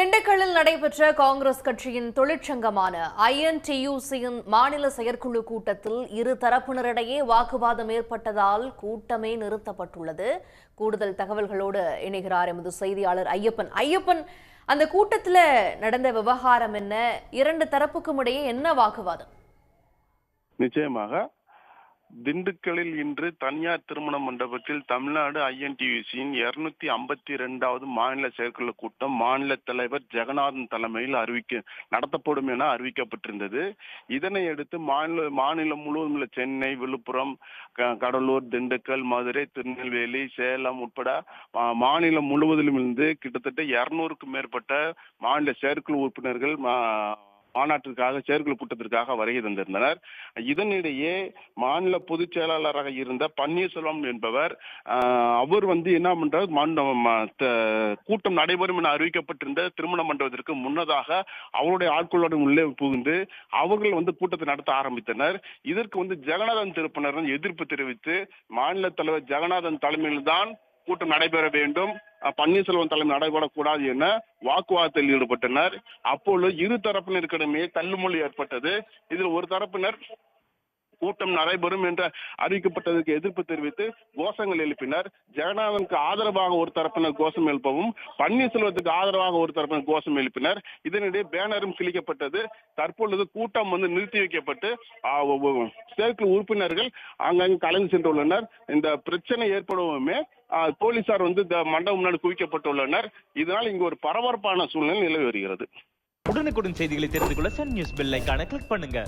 திண்டுக்கல்லில் நடைபெற்ற காங்கிரஸ் கட்சியின் தொழிற்சங்கமான ஐஎன்டியூசியின் மாநில செயற்குழு கூட்டத்தில் இரு தரப்பினரிடையே வாக்குவாதம் ஏற்பட்டதால் கூட்டமே நிறுத்தப்பட்டுள்ளது. கூடுதல் தகவல்களோடு இணைகிறார் எமது செய்தியாளர் ஐயப்பன். ஐயப்பன் அந்த கூட்டத்தில் நடந்த விவகாரம் என்ன? இரண்டு தரப்புக்கும் இடையே என்ன வாக்குவாதம்? நிச்சயமாக திண்டுக்கல்லில் இன்று தனியார் திருமண மண்டபத்தில் தமிழ்நாடு ஐஎன்டியூசியின் இருநூத்தி ஐம்பத்தி இரண்டாவது மாநில செயற்குழு கூட்டம் மாநில தலைவர் ஜெகநாதன் தலைமையில் அறிவிக்க நடத்தப்படும் என அறிவிக்கப்பட்டிருந்தது. இதனை அடுத்து மாநில மாநிலம் முழுவதும் உள்ள சென்னை விழுப்புரம் க- கடலூர் திண்டுக்கல் மதுரை திருநெல்வேலி சேலம் உட்பட மாநிலம் முழுவதிலும் இருந்து கிட்டத்தட்ட இருநூறுக்கும் மேற்பட்ட மாநில செயற்குழு உறுப்பினர்கள் மா- மாநாட்டிற்காக செயற்குழு கூட்டத்திற்காக வருகை தந்திருந்தனர். இதனிடையே மாநில பொதுச் செயலாளராக இருந்த பன்னீர்செல்வம் என்பவர் ஆஹ், அவர் வந்து என்ன பண்றார் கூட்டம் நடைபெறும் என அறிவிக்கப்பட்டிருந்த திருமண மண்டபத்திற்கு முன்னதாக அவருடைய ஆட்களுடன் உள்ளே புகுந்து அவர்கள் வந்து கூட்டத்தை நடத்த ஆரம்பித்தனர். இதற்கு வந்து ஜெகநாதன் திருப்பினர் எதிர்ப்பு தெரிவித்து மாநில தலைவர் ஜெகநாதன் தலைமையில்தான் கூட்டம் நடைபெற வேண்டும். பன்னீர்செல்வம் தலைமை நடைபெறக்கூடாது என வாக்குவாதத்தில் ஈடுபட்டனர். அப்பொழுது இரு தரப்பினருக்கிடமே தள்ளுமொழி ஏற்பட்டது. இதில் ஒரு தரப்பினர் கூட்டம் நடைபெறும் என்ற அறிவிக்கப்பட்டதற்கு எதிர்ப்பு தெரிவித்து கோஷங்கள் எழுப்பினர். ஜெகநாதனுக்கு ஆதரவாக ஒரு தரப்பினர் கோஷம் எழுப்பவும் பன்னீர்செல்வத்துக்கு ஆதரவாக ஒரு தரப்பினர் கோஷம் எழுப்பினர். இதனிடையே பேனரும் கிழிக்கப்பட்டது. தற்பொழுது கூட்டம் வந்து நிறுத்தி வைக்கப்பட்டு சேர்க்கை உறுப்பினர்கள் அங்கங்கு கலந்து சென்றுள்ளனர். இந்த பிரச்சனை ஏற்படவுமே போலீசார் வந்து இந்த மண்டபம் முன்னாடி குவிக்கப்பட்டுள்ளனர். இதனால் இங்கு ஒரு பரபரப்பான சூழ்நிலை நிலவி வருகிறது. உடனுக்குடன் செய்திகளை தெரிந்து கொள்ள சன் நியூஸ் பெல் ஐகானை கிளிக் பண்ணுங்க.